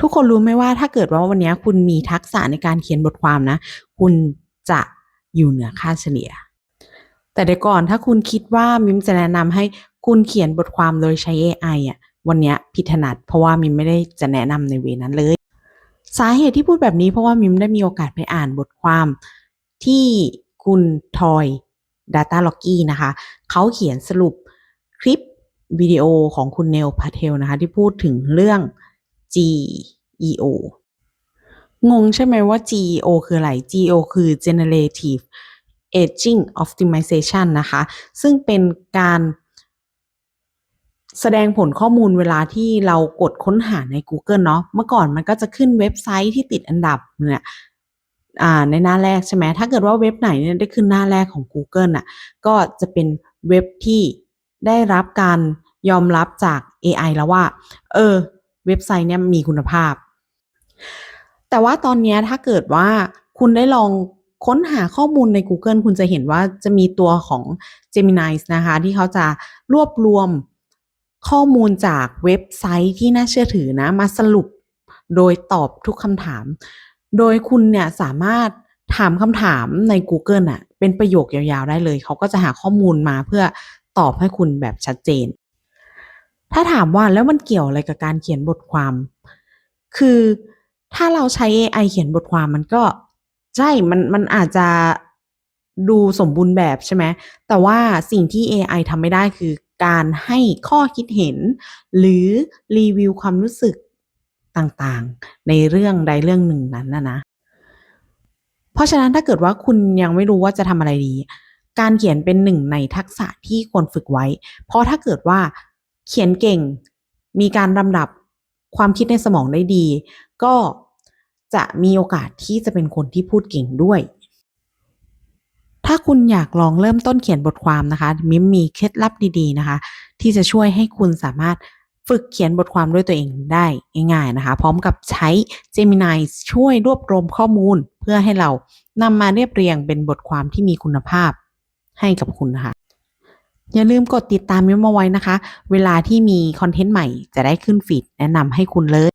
ทุกคนรู้ไหมว่าถ้าเกิดว่าวันนี้คุณมีทักษะในการเขียนบทความนะ คุณจะอยู่เหนือค่าเฉลี่ย แต่เดี๋ยวก่อนถ้าคุณคิดว่ามิมจะแนะนำให้คุณเขียนบทความโดยใช้ AI อะวันนี้ผิดถนัดเพราะว่ามิมไม่ได้จะแนะนำในเวนั้นเลย สาเหตุที่พูดแบบนี้เพราะว่ามิมได้มีโอกาสไปอ่านบทความที่คุณทอย Data l o g g y นะคะเขาเขียนสรุปคลิปวิดีโอของคุณเนลพาเทลนะคะที่พูดถึงเรื่อง GEO งงใช่ไหมว่า GEO คืออะไร GEO คือ Generative Aging Optimization นะคะ ซึ่งเป็นการแสดงผลข้อมูลเวลาที่เรากดค้นหาใน Google เนาะ เมื่อก่อนมันก็จะขึ้นเว็บไซต์ที่ติดอันดับเนี่ยในหน้าแรกใช่ไหม ถ้าเกิดว่าเว็บไหนเนี่ยได้ขึ้นหน้าแรกของ Google น่ะ ก็จะเป็นเว็บที่ได้รับการยอมรับจาก AI แล้วว่า เออ เว็บไซต์เนี่ยมีคุณภาพ แต่ว่าตอนนี้ถ้าเกิดว่าคุณได้ลองค้นหาข้อมูลใน Google คุณจะเห็นว่าจะมีตัวของ Gemini นะคะ ที่เขาจะรวบรวมข้อมูลจากเว็บไซต์ที่น่าเชื่อถือนะ มาสรุปโดยตอบทุกคำถาม โดยคุณเนี่ยสามารถถามคำถามใน Google น่ะเป็นประโยคยาวๆได้เลย เขาก็จะหาข้อมูลมาเพื่อตอบให้คุณแบบชัดเจน ถ้าถามว่าแล้วมันเกี่ยวอะไรกับการเขียนบทความ คือถ้าเราใช้ AI เขียนบทความมันก็ใช่ มันมันอาจจะดูสมบูรณ์แบบใช่ไหม แต่ว่าสิ่งที่ AI ทำไม่ได้คือการให้ข้อคิดเห็น หรือรีวิวความรู้สึกต่างๆ ในเรื่องใดเรื่องหนึ่งนั้นนะนะ เพราะฉะนั้นถ้าเกิดว่าคุณยังไม่รู้ว่าจะทำอะไรดี การเขียนเป็นหนึ่งในทักษะที่ควรฝึกไว้ เพราะถ้าเกิดว่า เขียนเก่ง มีการลำดับความคิดในสมองได้ดี ก็จะมีโอกาสที่จะเป็นคนที่พูดเก่งด้วย ถ้าคุณอยากลองเริ่มต้นเขียนบทความนะคะ มิมมีเคล็ดลับดีๆนะคะ ที่จะช่วยให้คุณสามารถฝึกเขียนบทความด้วยตัวเองได้ง่ายๆนะคะ พร้อมกับใช้ Gemini ช่วยรวบรวมข้อมูล เพื่อให้เรานำมาเรียบเรียงเป็นบทความที่มีคุณภาพให้กับคุณนะคะ อย่าลืมกดติดตามมิมาไว้นะคะ เวลาที่มีคอนเทนต์ใหม่จะได้ขึ้นฟีดแนะนำให้คุณเลย